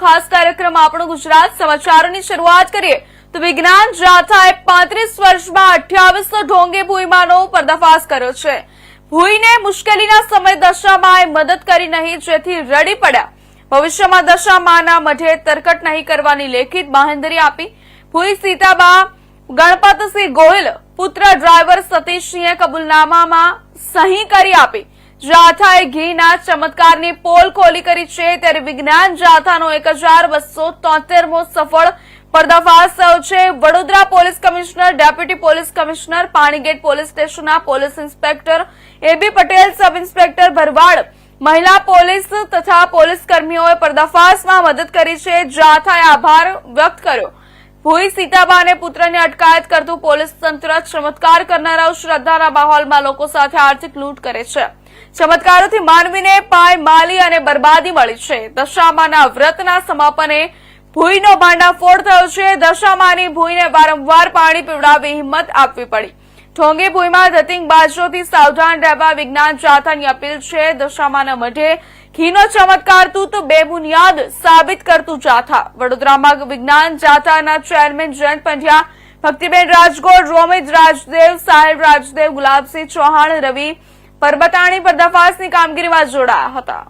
ખાસ કાર્યક્રમ આપણો ગુજરાત સમાચારોની શરૂઆત કરીએ તો વિજ્ઞાન જાથાએ પાંત્રીસ વર્ષમાં અઠ્યાવીસો ઢોંગે ભૂઈમાનો પર્દાફાશ કર્યો છે. ભૂઈને મુશ્કેલીના સમય દશામાએ મદદ કરી નહીં, જેથી રડી પડ્યા. ભવિષ્યમાં દશામાના મઢે તરકટ નહીં કરવાની લેખિત બાહેંધરી આપી ભૂઈ સીતાબા, ગણપતસિંહ ગોહિલ, પુત્ર ડ્રાઈવર સતીશસિંહે કબૂલનામામાં સહી કરી આપી. જાથાએ ઘીના ચમત્કારની પોલ ખોલી કરી છે. ત્યારે વિજ્ઞાન જાથાનો એક હજાર બસો તોતેરમો સફળ પર્દાફાશ થયો છે. Vadodara police commissioner, deputy police commissioner, Panigate police સ્ટેશનના police inspector A B Patel, sub inspector Bharwad, મહિલા પોલીસ તથા પોલીસ કર્મીઓએ પર્દાફાશમાં મદદ કરી છે. જાથાએ આભાર વ્યક્ત કર્યો. ભૂઈ સીતાબા અને પુત્રની અટકાયત કરતું પોલીસ તંત્ર ચમત્કાર કરનારાઓ શ્રદ્ધાના માહોલમાં લોકો સાથે આર્થિક લૂંટ કરે છે. ચમત્કારોથી માનવીને પાય માલી અને બરબાદી મળી છે. દશામાના વ્રતના સમાપને ભૂઈનો ભાંડાફોડ થયો છે. દશામાની ભૂઈને વારંવાર પાણી પીવડાવી હિંમત આપવી પડી. ઢોંગી ભૂઈમાં ધતિંગ બાજોથી સાવધાન રહેવા વિજ્ઞાન જાથાની અપીલ છે. દશામાના મઢે ઘીનો ચમત્કાર તું તો બેબુનિયાદ સાબિત કરતું જાથા વડોદરામાં વિજ્ઞાન જાથાના ચેરમેન જયંત પંડ્યા, ભક્તિબેન રાજગોર રોમિત રાજદેવ, સાહેબ રાજદેવ, ગુલાબસિંહ ચૌહાણ, રવિ પરબતાણી પર્દાફાશની કામગીરીમાં જોડાયા હતા.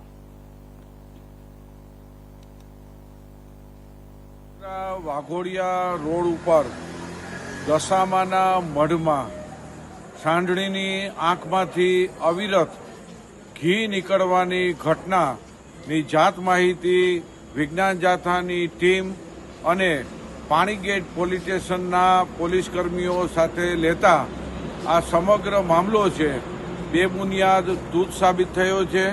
વાઘોડિયા રોડ ઉપર દશામાના મઢમાં સાંડણીની આંખમાંથી અવિરત ઘી નીકળવાની ઘટનાની જાત માહિતી વિજ્ઞાન જાથાની ટીમ અને પાણીગેટ પોલીસ સ્ટેશનના પોલીસ કર્મીઓ સાથે લેતા આ સમગ્ર મામલો છે. બેબુનિયાદ દૂધ સાબિત થયો છે.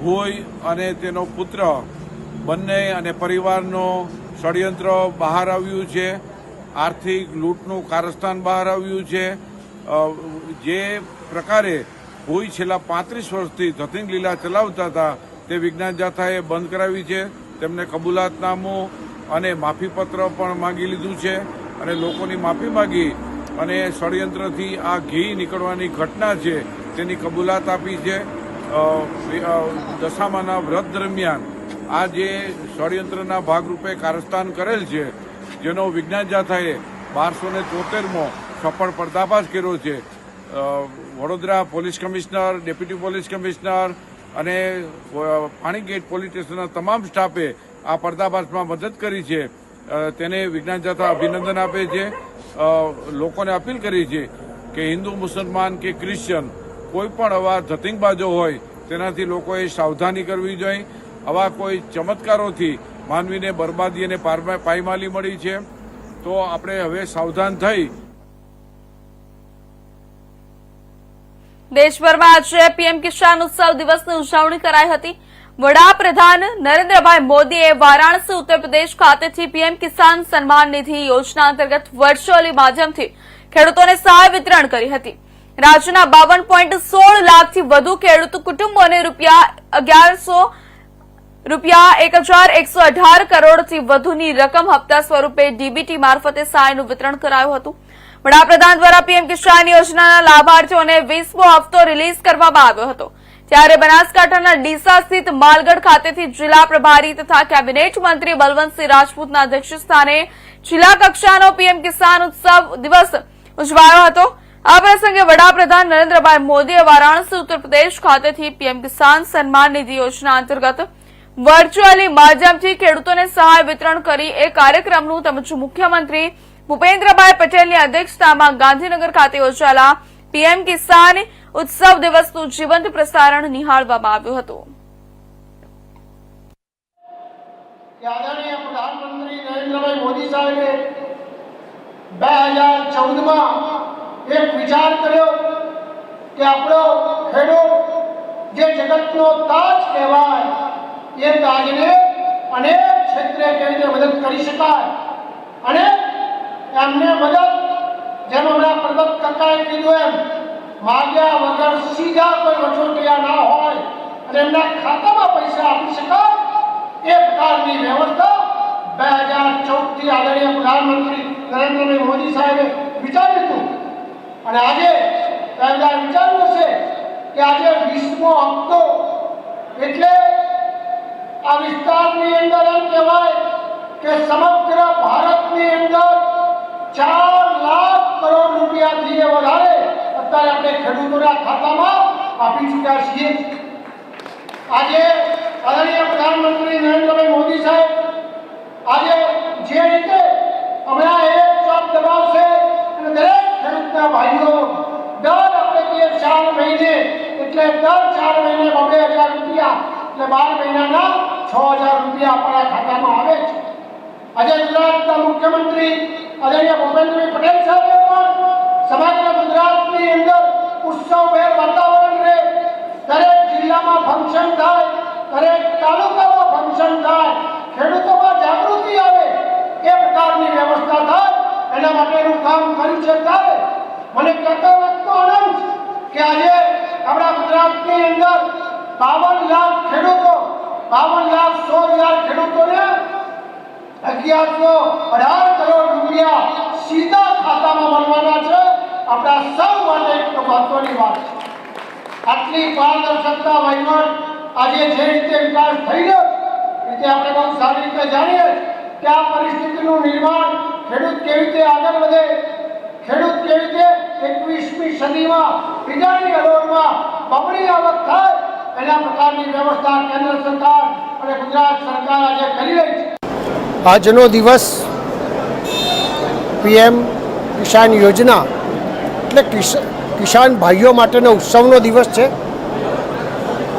ભોઈ અને તેનો પુત્ર, બંને અને પરિવારનો ષડયંત્ર બહાર આવ્યું છે. આર્થિક લૂંટનું કારસ્તાન બહાર આવ્યું છે. જે પ્રકારે ભોઈ છેલ્લા પાંત્રીસ વર્ષથી ધતિંગ લીલા ચલાવતા હતા, તે વિજ્ઞાન જાથાએ બંધ કરાવી છે. તેમને કબૂલાતનામું અને માફીપત્ર પણ માંગી લીધું છે અને લોકોની માફી માંગી અને ષડયંત્રથી આ ઘી નીકળવાની ઘટના છે, તેની કબૂલાત આપી છે. દશામાના વ્રત દરમિયાન આ જે ષડયંત્રના ભાગરૂપે કારસ્તાન કરેલ છે, જેનો વિજ્ઞાન જાથાએ બારસો ને ચોતેરમો સફળ પર્દાફાશ કર્યો છે. Vadodara police commissioner, deputy police commissioner અને પાણીગેટ પોલીસ સ્ટેશનના તમામ સ્ટાફે આ પર્દાફાશમાં મદદ કરી છે. તેને વિજ્ઞાન જાથા અભિનંદન આપે છે. લોકોને અપીલ કરી છે કે હિન્દુ, મુસલમાન કે ક્રિશ્ચન કોઈ પણ આવા ધતિંગબાજો હોય, તેનાથી લોકોએ સાવધાની કરવી જોઈએ. આવા કોઈ ચમત્કારોથી માનવીને બરબાદી અને પાયમાલી મળી છે. તો આપણે હવે સાવધાન થઈ. દેશભરમાં આજે પીએમ કિસાન ઉત્સવ દિવસની ઉજવણી કરાઈ હતી. વડાપ્રધાન નરેન્દ્રભાઈ મોદીએ વારાણસી ઉત્તર પ્રદેશ ખાતેથી પીએમ કિસાન સન્માન નિધિ યોજના અંતર્ગત વર્ચ્યુઅલી માધ્યમથી ખેડૂતોને સહાય વિતરણ કરી હતી. રાજ્યના બાવન પોઈન્ટ સોળ લાખથી વધુ ખેડૂત કુટુંબોને રૂપિયા અગિયારસો, રૂપિયા એક હજાર એકસો અઢાર કરોડથી વધુની રકમ હપ્તા સ્વરૂપે ડીબીટી મારફતે સહાયનું વિતરણ કરાયું હતું. વડાપ્રધાન દ્વારા પીએમ કિસાન યોજનાના લાભાર્થીઓને વીસમો હપ્તો રિલીઝ કરવામાં આવ્યો હતો. ત્યારે બનાસકાંઠાના ડીસા સ્થિત માલગઢ ખાતેથી જિલ્લા પ્રભારી તથા કેબિનેટ મંત્રી બલવંતસિંહ રાજપૂતના અધ્યક્ષસ્થાને જિલ્લા કક્ષાનો પીએમ કિસાન ઉત્સવ દિવસ ઉજવાયો હતો. આ પ્રસંગે વડાપ્રધાન નરેન્દ્રભાઈ મોદીએ વારાણસી, ઉત્તર પ્રદેશ ખાતેથી પીએમ કિસાન સન્માન નિધિ યોજના અંતર્ગત વર્ચ્યુઅલી માધ્યમથી ખેડૂતોને સહાય વિતરણ કરી એ કાર્યક્રમનું તેમજ મુખ્યમંત્રી ભૂપેન્દ્રભાઈ પટેલની અધ્યક્ષતામાં ગાંધીનગર ખાતે યોજાયેલા પીએમ કિસાન ઉત્સવ દિવસનું જીવંત પ્રસારણ નિહાળવામાં આવ્યું હતું. પ્રધાનમંત્રી નરેન્દ્રભાઈ મોદી સાહેબે બે હજાર ચૌદમાં એક વિચાર કર્યો કે આપણો ખેડૂત જે જગતનો તાજ કહેવાય, એ તાજને અનેક ક્ષેત્રે કેવી રીતે મદદ કરી શકાય. અને એમને મદદ, જેમ હમણાં પ્રગત કાકાએ કીધું એમ માગ્યા વગર સીધા કોઈ વચોટિયા ના હોય અને એમના ખાતામાં પૈસા આપી શકાય એ પ્રકારની વ્યવસ્થા બે હજાર ચૌદથી આદરણીય પ્રધાનમંત્રી નરેન્દ્રભાઈ મોદી સાહેબે વિચાર્યું હતું. અને આજે હજાર વિચાર્યું છે કે આજે વીસમો હપ્તો એટલે આ વિસ્તારની અંદર એમ કહેવાય કે સમગ્ર ભારતની અંદર ચાર લાખ કરોડ રૂપિયાથી વધારે અત્યારે આપણે ખેડૂતોના ખાતામાં આપી ચૂક્યા છીએ. આજે આદરણીય પ્રધાનમંત્રી નરેન્દ્રભાઈ મોદી સાહેબ, આજે જે રીતે હમણાં એક ચોપ દબાવશે અને દરેક ખેડૂતના ભાઈઓ દર આપણે કહીએ ચાર મહિને, એટલે દર ચાર મહિને બબે હજાર રૂપિયા, એટલે બાર મહિનાના છ હજાર રૂપિયા આપણા ખાતામાં આવે છે. આજે ગુજરાતના મુખ્યમંત્રી આદરણીય ભૂપેન્દ્રભાઈ પટેલ સાહેબે પણ સમગ્ર ગુજરાતની અંદર ઉત્સવભેર વાતાવરણ રહે દરેક જિલ્લામાં ફંક્શન થાય, દરેક તાલુકામાં ફંક્શન થાય, ખેડૂતોમાં જાગૃતિ આવે, એ પ્રકારની વ્યવસ્થા થાય, એના માટેનું કામ કર્યું છે ત્યારે મને કહેતો વખતનો આનંદ કે આજે આપણા ગુજરાતની અંદર બાવન લાખ ખેડૂતો બાવન લાખ સો હજાર ખેડૂતોને અગિયારસો અઢાર કરોડ રૂપિયા સીધા ખાતામાં મળવાના છે આપણા સૌ માટે એક મહત્વની વાત છે. આટલી પારદર્શકતા, વહીવટ આજે જે રીતે વિકાસ થઈ રહ્યો રીતે આપણે બહુ સારી રીતે જાણીએ કે આ પરિસ્થિતિનું નિર્માણ ખેડૂત કેવી રીતે આગળ વધે, ખેડૂત કેવી રીતે એકવીસમી સદીમાં બીજાની હરોળમાં બમણી આવક થાય, એના પ્રકારની વ્યવસ્થા કેન્દ્ર સરકાર અને ગુજરાત સરકાર આજે કરી રહી છે. આજનો દિવસ પીએમ કિસાન યોજના એટલે કિસાન ભાઈઓ માટેનો ઉત્સવનો દિવસ છે.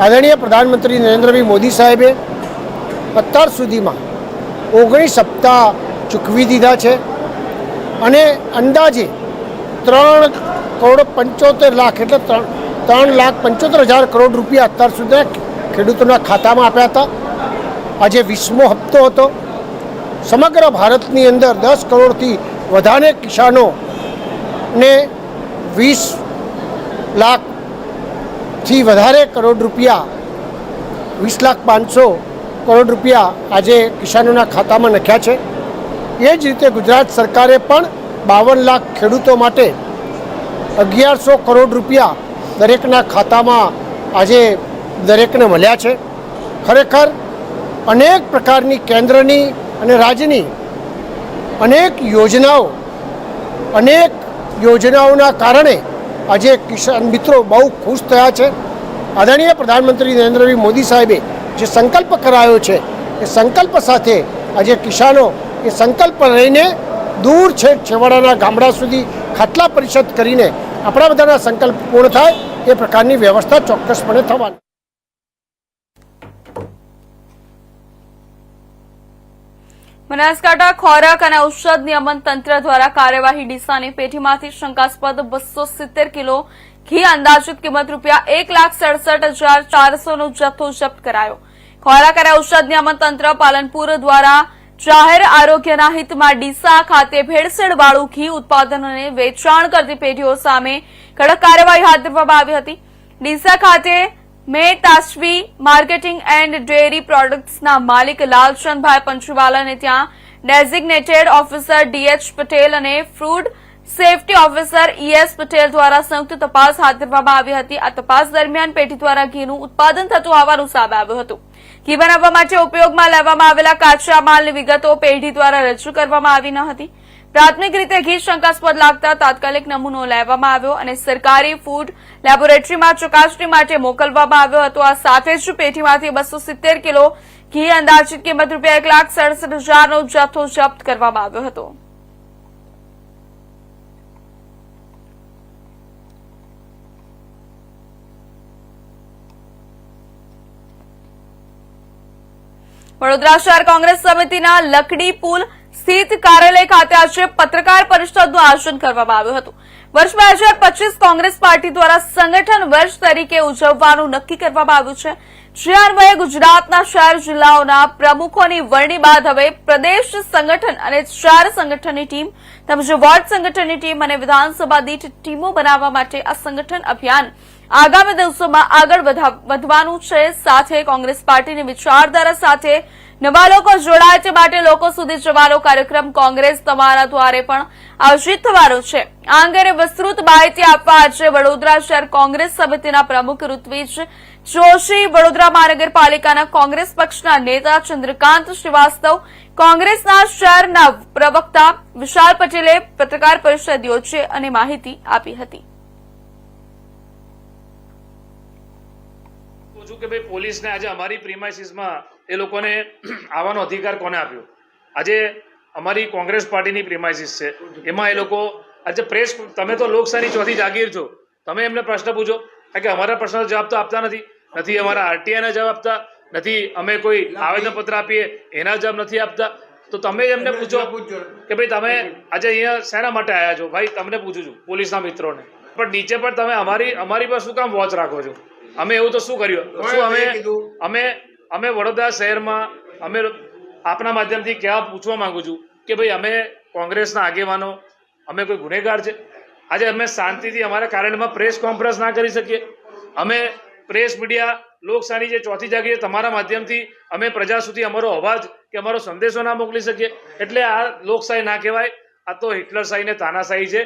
આદરણીય પ્રધાનમંત્રી નરેન્દ્રભાઈ મોદી સાહેબે અત્યાર સુધીમાં ઓગણીસ હપ્તા ચૂકવી દીધા છે અને અંદાજે ત્રણ કરોડ પંચોતેર લાખ એટલે ત્રણ લાખ પંચોતેર હજાર કરોડ રૂપિયા અત્યાર સુધી ખેડૂતોના ખાતામાં આપ્યા હતા. આજે વીસમો હપ્તો હતો. સમગ્ર ભારતની અંદર દસ કરોડથી વધારે કિસાનોને વીસ લાખથી વધારે કરોડ રૂપિયા, વીસ લાખ પાંચસો કરોડ રૂપિયા આજે કિસાનોના ખાતામાં નાખ્યા છે. એ જ રીતે ગુજરાત સરકારે પણ બાવન લાખ ખેડૂતો માટે અગિયારસો કરોડ રૂપિયા દરેકના ખાતામાં આજે દરેકને મળ્યા છે. ખરેખર અનેક પ્રકારની કેન્દ્રની અને રાજ્યની અનેક યોજનાઓ, અનેક યોજનાઓના કારણે આજે કિસાન મિત્રો બહુ ખુશ થયા છે. આદરણીય પ્રધાનમંત્રી નરેન્દ્રભાઈ મોદી સાહેબે જે સંકલ્પ કરાયો છે, એ સંકલ્પ સાથે આજે કિસાનો એ સંકલ્પ લઈને દૂર છે છેવાડાના ગામડા સુધી ખાટલા પરિષદ કરીને આપણા બધાના સંકલ્પ પૂર્ણ થાય, એ પ્રકારની વ્યવસ્થા ચોક્કસપણે થવાની. બનાસકાંઠા ખોરાક અને ઔષધ નિયમન તંત્ર દ્વારા કાર્યવાહી ડીસાની પેઢીમાંથી શંકાસ્પદ બસો કિલો ઘી અંદાજિત કિંમત રૂપિયા એક લાખ સડસઠ હજાર ચારસોનો જથ્થો જપ્ત કરાયો. ખોરાક અને ઔષધ નિયમન તંત્ર પાલનપુર દ્વારા જાહેર આરોગ્યના હિતમાં ડીસા ખાતે ભેળસેળવાળું ઘી ઉત્પાદન અને વેચાણ કરતી પેઢીઓ સામે કડક કાર્યવાહી હાથ ધરવામાં આવી હતી. ડીસા ખાતે મે તાશ્વી, માર્કેટિંગ એન્ડ ડેરી પ્રોડક્ટ્સના માલિક લાલચંદભાઈ પંચવાલાને ત્યાં designated officer D H Patel અને food safety officer E S Patel દ્વારા સંયુક્ત તપાસ હાથ ધરવામાં આવી હતી. આ તપાસ દરમિયાન પેઢી દ્વારા ઘીનું ઉત્પાદન થતું હોવાનું સામે આવ્યું હતું. ઘી બનાવવા માટે ઉપયોગમાં લેવામાં આવેલા કાચા માલની વિગતો પેઢી દ્વારા રજૂ કરવામાં આવી ન હતી. પ્રાથમિક રીતે ઘી શંકાસ્પદ લાગતા તાત્કાલિક નમૂનો લેવામાં આવ્યો અને સરકારી ફૂડ લેબોરેટરીમાં ચકાસણી માટે મોકલવામાં આવ્યો હતો. આ સાથે જ પેઢીમાંથી બસો કિલો ઘી અંદાજિત કિંમત રૂપિયા એક લાખ સડસઠ હજારનો જથ્થો જપ્ત કરવામાં આવ્યો હતો. વડોદરા શહેર કોંગ્રેસ સમિતિના લકડી પુલ સ્થિત કાર્યાલય ખાતે આજે પત્રકાર પરિષદનું આયોજન કરવામાં આવ્યું હતું. વર્ષ બે કોંગ્રેસ પાર્ટી દ્વારા સંગઠન વર્ષ તરીકે ઉજવવાનું નક્કી કરવામાં આવ્યું છે. જે અન્વયે ગુજરાતના શહેર જિલ્લાઓના પ્રમુખોની વરણી બાદ હવે પ્રદેશ સંગઠન અને શહેર સંગઠનની ટીમ, તેમજ વોર્ડ સંગઠનની ટીમ અને વિધાનસભા દીઠ ટીમો બનાવવા માટે આ સંગઠન અભિયાન આગામી દિવસોમાં આગળ વધા- વધવાનું છે. સાથે કોંગ્રેસ પાર્ટીની વિચારધારા સાથે નવા લોકો જોડાય છે માટે લોકો સુધી જવાનો કાર્યક્રમ કોંગ્રેસ તમારા દ્વારે પણ આયોજિત થવાનો છે. આ અંગે વિસ્તૃત માહિતી આપવા આજે વડોદરા શહેર કોંગ્રેસ સમિતિના પ્રમુખ ઋત્વિજ જોશી, વડોદરા મહાનગરપાલિકાના કોંગ્રેસ પક્ષના નેતા ચંદ્રકાંત શ્રીવાસ્તવ, કોંગ્રેસના શહેરના પ્રવક્તા વિશાલ પટેલે પત્રકાર પરિષદ યોજી અને માહિતી આપી હતી. કે ભાઈ પોલીસને આજે અમારી પ્રિમાઇસીસમાં એ લોકોને આવવાનો અધિકાર કોને આપ્યો? આજે અમારી કોંગ્રેસ પાર્ટીની પ્રિમાઇસીસ છે. એમાં એ લોકો આજે પ્રેસ તમે તો લોકશાહી ચોથી જાગીર છો. તમે એમને પ્રશ્ન પૂછો. કે અમારા પ્રશ્નનો જવાબ તો આપતા નથી. નથી અમારા આરટીઆઈના જવાબ આપતા. નથી અમે કોઈ આવેદનપત્ર આપીએ. એના જવાબ નથી આપતા. તો તમે એમને પૂછો કે ભાઈ તમે આજે અહીંયા શેના માટે આવ્યા છો? ભાઈ તમને પૂછું છું પોલીસના મિત્રોને. પણ નીચે પણ તમે અમારી અમારી પર શું કામ વોચ રાખો છો? અમે એવું તો શું કર્યું? શું અમે અમે અમે વડોદરા શહેરમાં, અમે આપના માધ્યમથી કહેવા પૂછવા માંગુ છું કે ભાઈ, અમે કોંગ્રેસના આગેવાનો, અમે કોઈ ગુનેગાર છે? આજે અમે શાંતિથી અમારા કાર્યાલયમાં પ્રેસ કોન્ફરન્સ ના કરી શકીએ. અમે પ્રેસ મીડિયા લોકશાહી જે ચોથી જાગી છે, તમારા માધ્યમથી અમે પ્રજા સુધી અમારો અવાજ કે અમારો સંદેશો ના મોકલી શકીએ. એટલે આ લોકશાહી ના કહેવાય, આ તો હિટલરશાહી ને તાનાશાહી છે.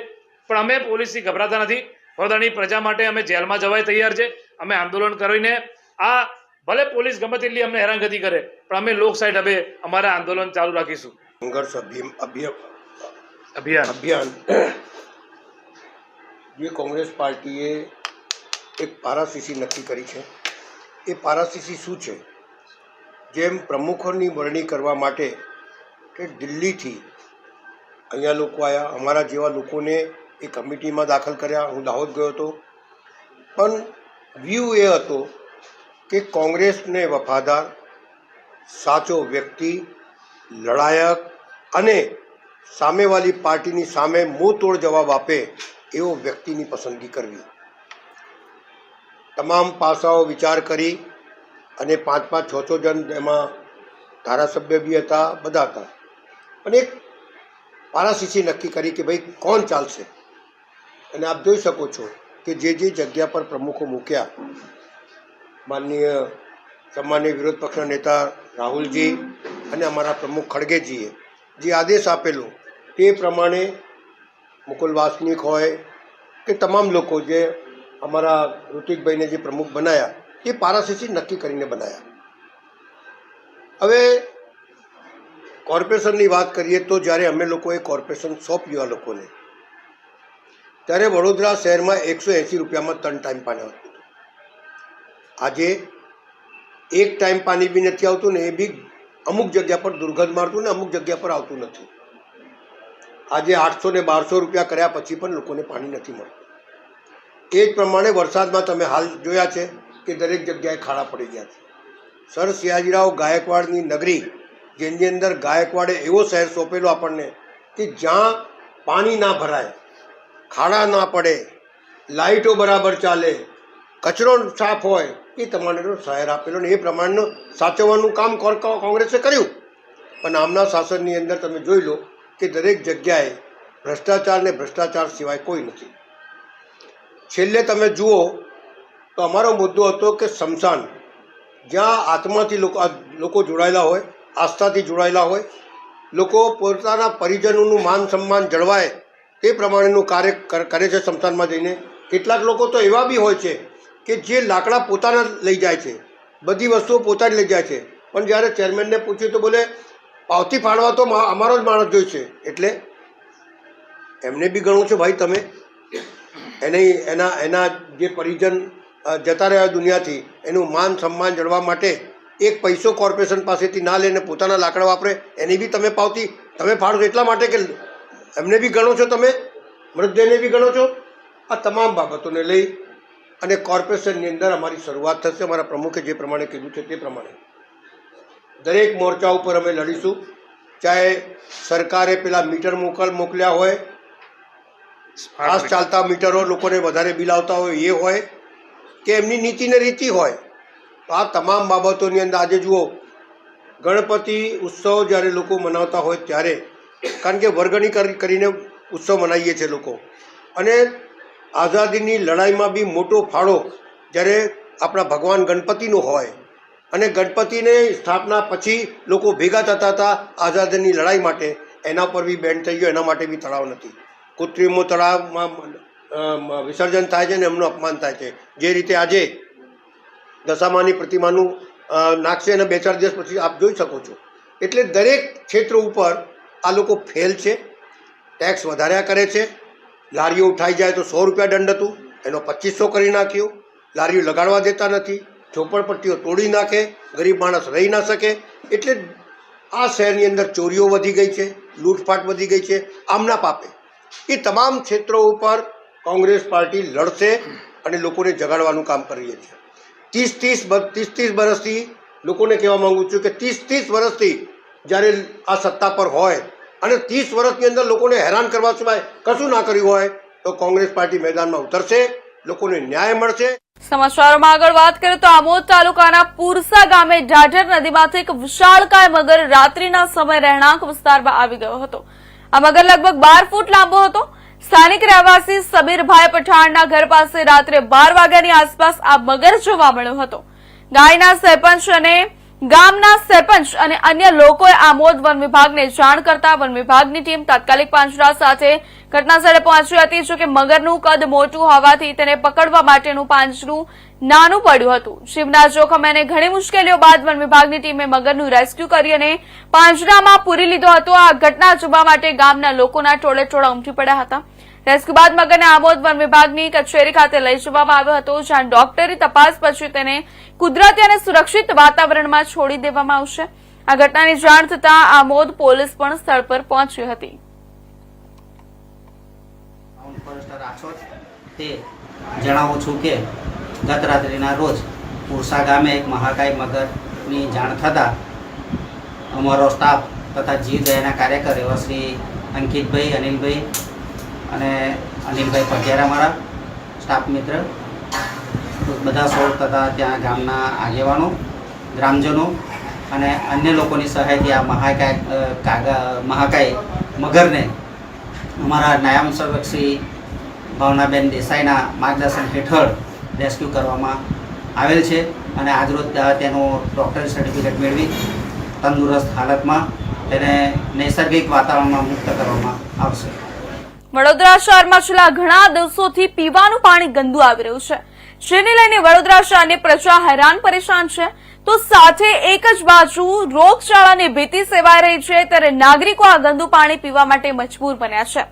પણ અમે પોલીસથી ગભરાતા નથી. વડોદરાની પ્રજા માટે અમે જેલમાં જવાય તૈયાર છે. અમે આંદોલન કરીને આ ભલે પોલીસ ગમે તેટલી અમને હેરાનગતિ કરે પણ અમે લોક સાઈડ હવે અમારા આંદોલન ચાલુ રાખીશું. સંઘર્ષ અભિ- અભિય- અભિયાન. અભિયાન. જે કોંગ્રેસ પાર્ટીએ એક પારાસીસી નક્કી કરી છે. એ પારાસીસી શું છે? જેમ પ્રમુખોની વરણી કરવા માટે કે દિલ્હીથી અહીંયા લોકો આવ્યા અમારા જેવા લોકોને એ કમિટીમાં દાખલ કર્યા. હું દાહોદ ગયો હતો. પણ વ્યૂ એ હતો કે કોંગ્રેસને વફાદાર, સાચો વ્યક્તિ, લડાયક અને સામેવાળી પાર્ટીની સામે મોતોડ તોડ જવાબ આપે એવો વ્યક્તિની પસંદગી કરવી. તમામ પાસાઓ વિચાર કરી અને પાંચ પાંચ છ છ જણ એમાં ધારાસભ્ય બી હતા, બધા હતા. અને એક પારાસીસી નક્કી કરી કે ભાઈ કોણ ચાલશે? અને આપ જોઈ શકો છો કે જે જે જગ્યા પર પ્રમુખો મૂક્યા માનનીય સન્માનીય વિરોધ પક્ષના નેતા રાહુલજી અને અમારા પ્રમુખ ખડગેજીએ જે આદેશ આપેલો તે પ્રમાણે મુકુલ વાસનિક હોય કે તમામ લોકો જે અમારા ઋતિકભાઈને જે પ્રમુખ બનાયા, એ પારાસીસી નક્કી કરીને બનાયા. હવે કોર્પોરેશનની વાત કરીએ તો જ્યારે અમે લોકોએ કોર્પોરેશન સોંપ્યું આ લોકોને, ત્યારે વડોદરા શહેરમાં એકસો એંસી રૂપિયામાં ત્રણ ટાઈમ પાણી હતું. આજે એક ટાઈમ પાણી બી નથી આવતું ને એ બી અમુક જગ્યા પર દુર્ગંધ મારતું ને અમુક જગ્યા પર આવતું નથી. આજે આઠસો ને બારસો રૂપિયા કર્યા પછી પણ લોકોને પાણી નથી મળતું. એ જ પ્રમાણે વરસાદમાં તમે હાલ જોયા છે કે દરેક જગ્યાએ ખાડા પડી ગયા છે. સર સિયાજીરાવ ગાયકવાડની નગરી, જેની અંદર ગાયકવાડે એવો શહેર સોંપેલો આપણને કે જ્યાં પાણી ના ભરાય, ખાડા ના પડે લાઇટો બરાબર ચાલે કચરો સાફ હોય એ તમારે શહેર આપેલો ને એ પ્રમાણનું સાચવવાનું કામ કોંગ્રેસે કર્યું? પણ આમના શાસનની અંદર તમે જોઈ લો કે દરેક જગ્યાએ ભ્રષ્ટાચાર ને ભ્રષ્ટાચાર સિવાય કોઈ નથી. છેલ્લે તમે જુઓ તો અમારો મુદ્દો હતો કે સ્મશાન જ્યાં આત્માથી લોકો લોકો જોડાયેલા હોય, આસ્થાથી જોડાયેલા હોય, લોકો પોતાના પરિજનોનું માન સન્માન જળવાય તે પ્રમાણેનું કાર્ય કરે છે સ્મશાનમાં જઈને. કેટલાક લોકો તો એવા બી હોય છે કે જે લાકડા પોતાના લઈ જાય છે. બધી વસ્તુઓ પોતાની લઈ જાય છે. પણ જ્યારે ચેરમેનને પૂછ્યું તો બોલે, પાવતી ફાળવા તો અમારો જ માણસ જોઈશે એટલે એમને બી ગણો છો ભાઈ તમે. એને, એના એના જે પરિજન જતા રહ્યા દુનિયાથી, એનું માન સન્માન જળવા માટે એક પૈસો કોર્પોરેશન પાસેથી ના લઈને પોતાના લાકડા વાપરે, એની બી તમે પાવતી, તમે ફાળો એટલા માટે કે એમને બી ગણો છો તમે? મૃતદેહને બી ગણો છો? આ તમામ બાબતોને લઈ અને કોર્પોરેશનની અંદર અમારી શરૂઆત થશે. અમારા પ્રમુખે જે પ્રમાણે કીધું છે તે પ્રમાણે. દરેક મોરચા ઉપર અમે લડીશું. ચાહે સરકારે પેલા મીટર મોકલ મોકલ્યા હોય ફાસ્ટ ચાલતા મીટરો લોકોને વધારે બિલ આવતા હોય એ હોય, કે એમની નીતિ ને રીતિ હોય. તો આ તમામ બાબતોની અંદર આજે જુઓ, ગણપતિ ઉત્સવ જ્યારે લોકો મનાવતા હોય ત્યારે, કારણ કે વર્ગણી કરીને ઉત્સવ મનાવીએ છીએ લોકો. અને આઝાદીની લડાઈમાં બી મોટો ફાળો જ્યારે આપણા ભગવાન ગણપતિનો હોય. અને ગણપતિને સ્થાપના પછી લોકો ભેગા થતા હતા આઝાદીની લડાઈ માટે. એના પર બી બેન થઈ ગયો, એના માટે બી તળાવ નથી. કૃત્રિમો તળાવમાં વિસર્જન થાય છે ને એમનું અપમાન થાય છે. જે રીતે આજે દશામાની પ્રતિમાનું નાખશે અને બે ચાર દિવસ પછી આપ જોઈ શકો છો. એટલે દરેક ક્ષેત્ર ઉપર આ લોકો ફેલ છે, ટેક્સ વધાર્યા કરે છે. લારીઓ ઉઠાઈ જાય તો સો રૂપિયા દંડ હતું. એનો પચીસો કરી નાખ્યો. લારીઓ લગાડવા દેતા નથી. ઝોપડપટ્ટીઓ તોડી નાખે. ગરીબ માણસ રહી ના શકે. એટલે આ શહેરની અંદર ચોરીઓ વધી ગઈ છે. લૂંટફાટ વધી ગઈ છે. આમના પાપે. એ તમામ ક્ષેત્રો ઉપર કોંગ્રેસ પાર્ટી લડશે અને લોકોને જગાડવાનું કામ કરીએ છીએ ત્રીસ ત્રીસ ત્રીસ ત્રીસ વર્ષથી લોકોને કહેવા માગું છું કે ત્રીસ ત્રીસ વર્ષથી જ્યારે આ સત્તા પર હોય અને ત્રીસ વર્ષની અંદર લોકોને હેરાન કરવા સિવાય કશું ના કર્યું હોય તો કોંગ્રેસ પાર્ટી મેદાનમાં ઉતરશે, લોકોને ન્યાય મળશે. સમાચારોમાં આગળ વાત કરીએ તો આમોદ તાલુકાના પુરસા ગામે ઢાઢર નદીમાંથી એક વિશાળકાય મગર રાત્રિના સમય રહેણાંક વિસ્તારમાં આવી ગયો હતો. આ મગર લગભગ બાર ફૂટ લાંબો હતો. સ્થાનિક રહેવાસી સબીરભાઈ પઠાણના ઘર પાસે રાત્રે બાર વાગ્યાની આસપાસ આ મગર જોવા મળ્યો હતો. ગાયના સરપંચ અને ગામના સરપંચ અને અન્ય લોકોએ આમોદ વન વિભાગને જાણ કરતા વન વિભાગની ટીમ તાત્કાલિક પાંજરા સાથે ઘટનાસ્થળે પહોંચી હતી, જોકે મગરનું કદ મોટું હોવાથી તેને પકડવા માટેનું પાંજરું નાનું પડ્યું હતું. જીવના જોખમે અને ઘણી મુશ્કેલીઓ બાદ વન વિભાગની ટીમે મગરનું રેસ્ક્યુ કરી અને પાંજરામાં પૂરી લીધો હતો. આ ઘટના જોવા માટે ગામના લોકોના ટોળે ટોળા ઉમટી પડ્યા હતા. રેસ્ક્યુ બાદ મગરને આમોદ વન વિભાગની કચેરી ખાતે લઈ જવામાં આવ્યો હતો, જ્યાં ડોક્ટરી તપાસ પછી તેને કુદરતી અને સુરક્ષિત વાતાવરણમાં છોડી દેવામાં આવશે. આ ઘટનાની જાણ થતાં આમોદ પોલીસ પણ સ્થળ પર પહોંચી હતી. જણાવું છું કે ગત રાત્રિના રોજ પુરસા ગામે એક મહાકાય મગરની જાણ થતાં અમારો સ્ટાફ તથા જીવદયાના કાર્યકર એવા શ્રી અંકિતભાઈ, અનિલભાઈ અને અનિલભાઈ પઢિયારા મારા સ્ટાફ મિત્ર. બધા સૌ તથા ત્યાં ગામના આગેવાનો, ગ્રામજનો અને અન્ય લોકોની સહાયથી આ મહાકાય કાગા, મહાકાય મગરને અમારા નાયબ સંરક્ષી ભાવનાબેન દેસાઈના માર્ગદર્શન હેઠળ રેસ્ક્યુ કરવામાં આવેલ છે અને આજરોજ તેનું ડૉક્ટરી સર્ટિફિકેટ મેળવી તંદુરસ્ત હાલતમાં તેને નૈસર્ગિક વાતાવરણમાં મુક્ત કરવામાં આવશે. વડોદરા શહેરમાં છેલ્લા ઘણા દિવસોથી પીવાનું પાણી ગંદુ આવી રહ્યું છે. જેને લઈને વડોદરા શહેરની પ્રજા હેરાન પરેશાન છે. તો સાથે એક જ બાજુ રોગચાળાની ભીતિ સેવાઈ રહી છે ત્યારે નાગરિકો આ ગંદુ પાણી પીવા માટે મજબૂર બન્યા છે.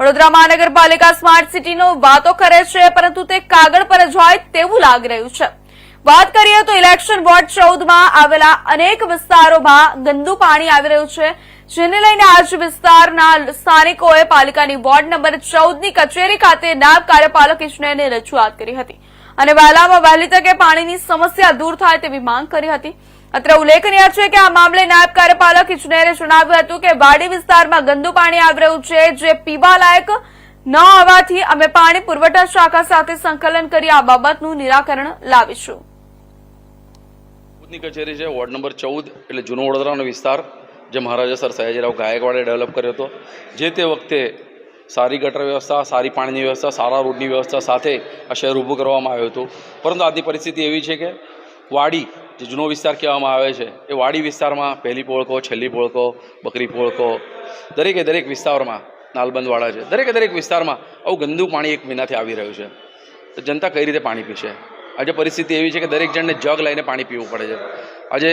વડોદરા મહાનગરપાલિકા સ્માર્ટ સિટીનો વાતો કરે છે, પરંતુ તે કાગળ પર જ હોય તેવું લાગી રહ્યું છે. વાત કરીએ તો ઇલેક્શન વોર્ડ ચૌદમાં આવેલા અનેક વિસ્તારોમાં ગંદુ પાણી આવી રહ્યું છે. જેને લઈને આજ વિસ્તારના સ્થાનિકોએ પાલિકાની વોર્ડ નંબર ચૌદની કચેરી ખાતે નાયબ કાર્યપાલક ઇજનેરને રજૂઆત કરી હતી અને વહેલામાં વહેલી તકે પાણીની સમસ્યા દૂર થાય તેવી માંગ કરી હતી. અત્રે ઉલ્લેખનીય છે કે આ મામલે નાયબ કાર્યપાલક ઇજનેરે જણાવ્યું હતું કે વાડી વિસ્તારમાં ગંદુ પાણી આવી રહ્યું છે, જે પીવા લાયક ન હોવાથી અમે પાણી પુરવઠા શાખા સાથે સંકલન કરી આ બાબતનું નિરાકરણ લાવીશું. કચેરી છે, વોર્ડ નંબર ચૌદ એટલે જૂનો વડોદરાનો વિસ્તાર. જે મહારાજા સર સયાજીરાવ ગાયકવાડે ડેવલપ કર્યો હતો, જે તે વખતે સારી ગટર વ્યવસ્થા, સારી પાણીની વ્યવસ્થા, સારા રોડની વ્યવસ્થા સાથે આ શહેર ઊભું કરવામાં આવ્યું હતું. પરંતુ આજની પરિસ્થિતિ એવી છે કે વાડી, જે જૂનો વિસ્તાર કહેવામાં આવે છે, એ વાડી વિસ્તારમાં પહેલી પોળકો, છેલ્લી પોળકો, બકરી પોળકો, દરેકે દરેક વિસ્તારમાં નાલબંધવાળા છે. દરેકે દરેક વિસ્તારમાં આવું ગંદુ પાણી એક મહિનાથી આવી રહ્યું છે. તો જનતા કઈ રીતે પાણી પીશે? આજે પરિસ્થિતિ એવી છે કે દરેક જણને જગ લઈને પાણી પીવું પડે છે. આજે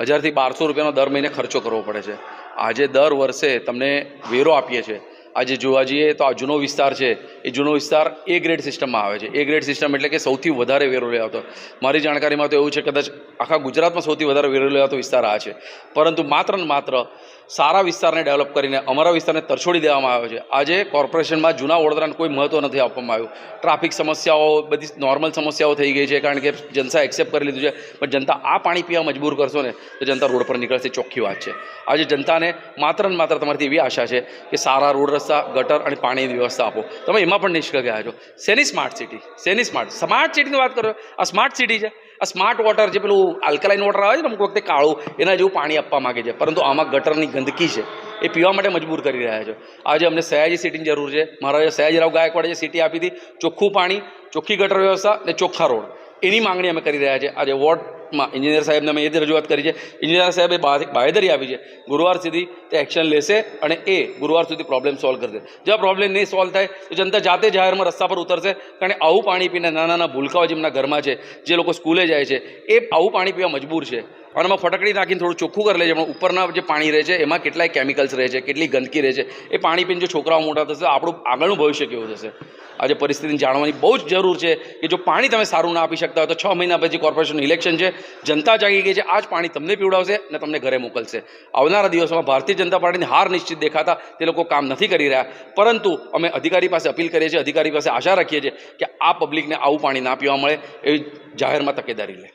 હજારથી બારસો રૂપિયાનો દર મહિને ખર્ચો કરવો પડે છે. આજે દર વર્ષે તમને વેરો આપીએ છીએ. આજે જોવા જઈએ તો આ જૂનો વિસ્તાર છે, એ જૂનો વિસ્તાર એ ગ્રેડ સિસ્ટમમાં આવે છે. એ ગ્રેડ સિસ્ટમ એટલે કે સૌથી વધારે વેરો લેવાતો મારી જાણકારીમાં તો એવું છે, કદાચ આખા ગુજરાતમાં સૌથી વધારે વેરો લેવાતો વિસ્તાર આ છે. પરંતુ માત્ર ને માત્ર સારા વિસ્તારને ડેવલપ કરીને અમારા વિસ્તારને તરછોડી દેવામાં આવ્યો છે. આજે કોર્પોરેશનમાં જૂના વડોદરાને કોઈ મહત્ત્વ નથી આપવામાં આવ્યું. ટ્રાફિક સમસ્યાઓ, બધી નોર્મલ સમસ્યાઓ થઈ ગઈ છે, કારણ કે જનતા એક્સેપ્ટ કરી લીધું છે. પણ જનતા આ પાણી પીવા મજબૂર કરશો ને, તો જનતા રોડ પર નીકળશે. ચોખ્ખી વાત છે. આજે જનતાને માત્ર ને માત્ર તમારીથી એવી આશા છે કે સારા રોડ રસ્તા ગટર અને પાણીની વ્યવસ્થા આપો. તમે એમાં પણ નિષ્ફળ ગયા છો. શેની સ્માર્ટ સિટી શેની સ્માર્ટ સ્માર્ટ સિટીની વાત કરો. આ સ્માર્ટ સિટી છે. આ સ્માર્ટ વોટર જે પેલું આલ્કલાઇન વોટર આવે છે ને અમુક વખતે કાળું, એના જેવું પાણી આપવા માગે છે. પરંતુ આમાં ગટરની ગંદકી છે. એ પીવા માટે મજબૂર કરી રહ્યા છે. આજે અમને સયાજી સિટીની જરૂર છે. મહારાજા સયાજીરાવ ગાયકવાડે જે સિટી આપી હતી, ચોખ્ખું પાણી, ચોખ્ખી ગટર વ્યવસ્થા અને ચોખ્ખા રોડ. એની માંગણી અમે કરી રહ્યા છીએ આજે વોર્ડ કોર્ટમાં એન્જિનિયર સાહેબને અમે એ રજૂઆત કરી છે. એન્જિનિયર સાહેબે બાહેધરી આપી છે. ગુરુવાર સુધી તે એક્શન લેશે અને એ ગુરુવાર સુધી પ્રોબ્લેમ સોલ્વ કરશે. જો પ્રોબ્લેમ નહીં સોલ્વ થાય, તો જનતા જાતે જાહેરમાં રસ્તા પર ઉતરશે, કારણ કે આવું પાણી પીને નાના નાના ભૂલકાઓ જેમના ઘરમાં છે, જે લોકો સ્કૂલે જાય છે, એ આવું પાણી પીવા મજબૂર છે. એમાં ફટકડી નાખીને થોડું ચોખ્ખું કરી લેજે. પણ ઉપરના જે પાણી રહે છે, એમાં કેટલાય કેમિકલ્સ રહે છે, કેટલી ગંદકી રહે છે, એ પાણી પીને જો છોકરાઓ મોટા થશે, આપણું આગળનું ભવિષ્ય કેવું થશે? આજે પરિસ્થિતિને જાણવાની બહુ જ જરૂર છે કે જો પાણી તમે સારું ના આપી શકતા હોય તો છ મહિના પછી કોર્પોરેશનનું ઇલેક્શન છે. જનતા જાગી ગઈ છે આ જ પાણી તમને પીવડાવશે અને તમને ઘરે મોકલશે. આવનારા દિવસોમાં ભારતીય જનતા પાર્ટીની હાર નિશ્ચિત દેખાતા તે લોકો કામ નથી કરી રહ્યા. પરંતુ અમે અધિકારી પાસે અપીલ કરીએ છીએ, અધિકારી પાસે આશા રાખીએ છીએ કે આ પબ્લિકને આવું પાણી ના પીવા મળે, એવી જાહેરમાં તકેદારી લે.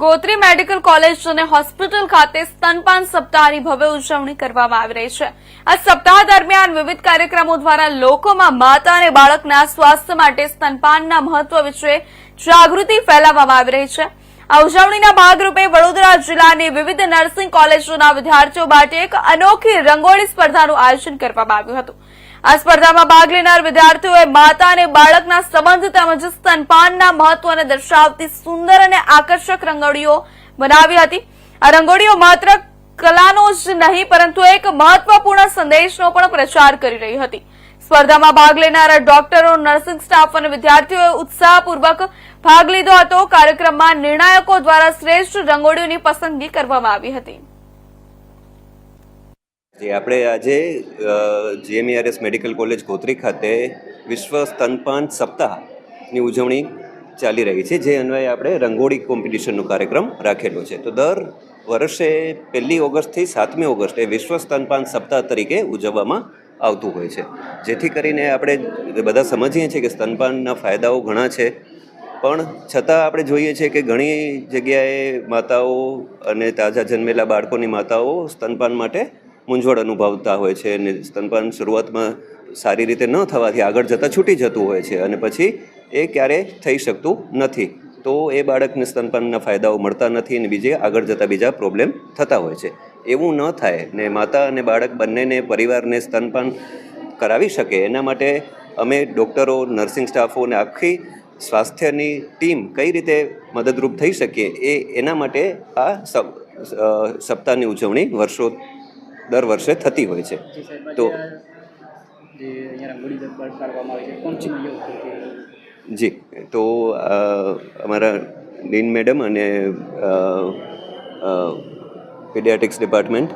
ગોત્રી મેડિકલ કોલેજ અને હોસ્પિટલ ખાતે સ્તનપાન સપ્તાહની ભવ્ય ઉજવણી કરવામાં આવી રહી છે. આ સપ્તાહ દરમિયાન વિવિધ કાર્યક્રમો દ્વારા લોકોમાં માતા અને બાળકના સ્વાસ્થ્ય માટે સ્તનપાનના મહત્વ વિશે જાગૃતિ ફેલાવવામાં આવી રહી છે. આ ઉજવણીના ભાગરૂપે વડોદરા જિલ્લાની વિવિધ નર્સિંગ કોલેજોના વિદ્યાર્થીઓ માટે એક અનોખી રંગોળી સ્પર્ધાનું આયોજન કરવામાં આવ્યું હતું. આ સ્પર્ધામાં ભાગ લેનાર વિદ્યાર્થીઓએ માતા અને બાળકના સંબંધ તેમજ સ્તનપાનના મહત્વને દર્શાવતી સુંદર અને આકર્ષક રંગોળીઓ બનાવી હતી. આ રંગોળીઓ માત્ર કલાનો જ નહીં, પરંતુ એક મહત્વપૂર્ણ સંદેશનો પણ પ્રચાર કરી રહી હતી. સ્પર્ધામાં ભાગ લેનારા ડોક્ટરો, નર્સિંગ સ્ટાફ અને વિદ્યાર્થીઓએ ઉત્સાહપૂર્વક ભાગ લીધો હતો. કાર્યક્રમમાં નિર્ણાયકો દ્વારા શ્રેષ્ઠ રંગોળીઓની પસંદગી કરવામાં આવી હતી. જે, આપણે આજે જીએમઈઆરએસ મેડિકલ કોલેજ ગોત્રી ખાતે વિશ્વ સ્તનપાન સપ્તાહની ઉજવણી ચાલી રહી છે, જે અન્વયે આપણે રંગોળી કોમ્પિટિશનનો કાર્યક્રમ રાખેલો છે. તો દર વર્ષે પહેલી ઓગસ્ટથી સાતમી ઓગસ્ટે વિશ્વ સ્તનપાન સપ્તાહ તરીકે ઉજવવામાં આવતું હોય છે. જેથી કરીને આપણે બધા સમજીએ છીએ કે સ્તનપાનના ફાયદાઓ ઘણા છે, પણ છતાં આપણે જોઈએ છીએ કે ઘણી જગ્યાએ માતાઓ અને તાજા જન્મેલા બાળકોની માતાઓ સ્તનપાન માટે મૂંઝવણ અનુભવતા હોય છે અને સ્તનપાન શરૂઆતમાં સારી રીતે ન થવાથી આગળ જતાં છૂટી જતું હોય છે અને પછી એ ક્યારે થઈ શકતું નથી. તો એ બાળકને સ્તનપાનના ફાયદાઓ મળતા નથી અને બીજે આગળ જતાં બીજા પ્રોબ્લેમ થતા હોય છે. એવું ન થાય ને માતા અને બાળક બંનેને પરિવારને સ્તનપાન કરાવી શકે. એના માટે અમે ડૉક્ટરો, નર્સિંગ સ્ટાફો અને આખી સ્વાસ્થ્યની ટીમ કઈ રીતે મદદરૂપ થઈ શકીએ એ એના માટે આ સપ્તાહની ઉજવણી વર્ષો દર વર્ષે થતી હોય છે. તો જે તો અમારા ડીન મેડમ અને paediatrics department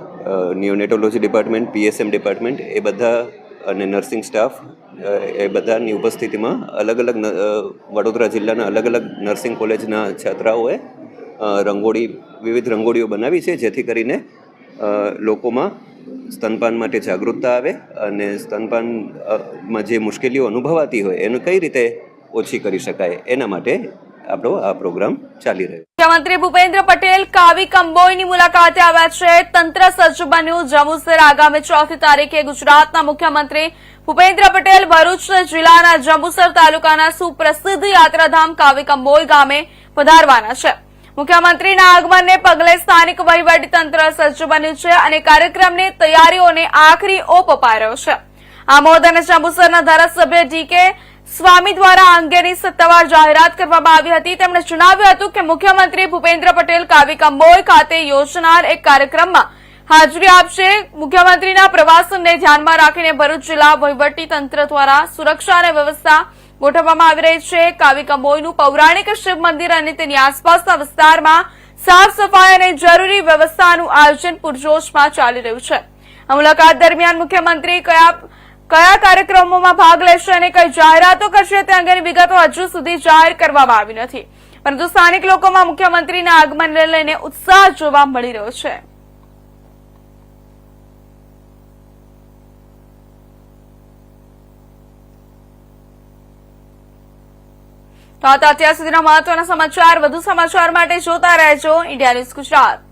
neonatology department PSM department એ બધા અને નર્સિંગ સ્ટાફ એ બધાની ઉપસ્થિતિમાં અલગ અલગ વડોદરા જિલ્લાના અલગ અલગ નર્સિંગ કોલેજના છાત્રાઓએ રંગોળી વિવિધ રંગોળીઓ બનાવી છે જેથી કરીને લોકોમાં સ્તનપાન માટે જાગૃતતા આવે અને સ્તનપાનમાં જે મુશ્કેલીઓ અનુભવાતી હોય એને કઈ રીતે ઓછી કરી શકાય એના માટે આપણો આ પ્રોગ્રામ ચાલી રહ્યો મુખ્યમંત્રી ભૂપેન્દ્ર પટેલ કાવી કંબોઈની મુલાકાતે આવ્યા છે. તંત્ર સજ્જ બન્યું. જંબુસર આગામી ચોથી તારીખે ગુજરાતના મુખ્યમંત્રી ભૂપેન્દ્ર પટેલ ભરૂચ જિલ્લાના જંબુસર તાલુકાના સુપ્રસિદ્ધ યાત્રાધામ કાવી કંબોઈ ગામે પધારવાના છે. મુખ્યમંત્રીના આગમનને પગલે સ્થાનિક વહીવટીતંત્ર સજ્જ બન્યું છે અને કાર્યક્રમની તૈયારીઓને આખરી ઓપ અપાયો છે. આમોદ અને જંબુસરના ધારાસભ્ય ડીકે સ્વામી દ્વારા અંગેની સત્તાવાર જાહેરાત કરવામાં આવી હતી. તેમણે જણાવ્યું હતું કે મુખ્યમંત્રી ભૂપેન્દ્ર પટેલ કાવી કંબોય ખાતે યોજનાર એક કાર્યક્રમમાં હાજરી આપશે. મુખ્યમંત્રીના પ્રવાસનને ધ્યાનમાં રાખીને ભરૂચ જિલ્લા વહીવટી તંત્ર દ્વારા સુરક્ષા અને વ્યવસ્થા ગોઠવવામાં આવી રહી છે. કાવી કંબોઈનું પૌરાણિક શિવ મંદિર અને તેની આસપાસના વિસ્તારમાં સાફ સફાઈ અને જરૂરી વ્યવસ્થાનું આયોજન પૂરજોશમાં ચાલી રહ્યું છે. આ મુલાકાત દરમિયાન મુખ્યમંત્રી કયા કયા કાર્યક્રમોમાં ભાગ લેશે અને કઈ જાહેરાતો કરશે તે અંગેની વિગતો હજુ સુધી જાહેર કરવામાં આવી નથી. પરંતુ સ્થાનિક લોકોમાં મુખ્યમંત્રીના આગમનને લઈને ઉત્સાહ જોવા મળી રહ્યો છે. તો અત્યાર સુધીના મહત્વના સમાચાર. વધુ સમાચાર માટે જોતા રહેજો. India news Gujarat.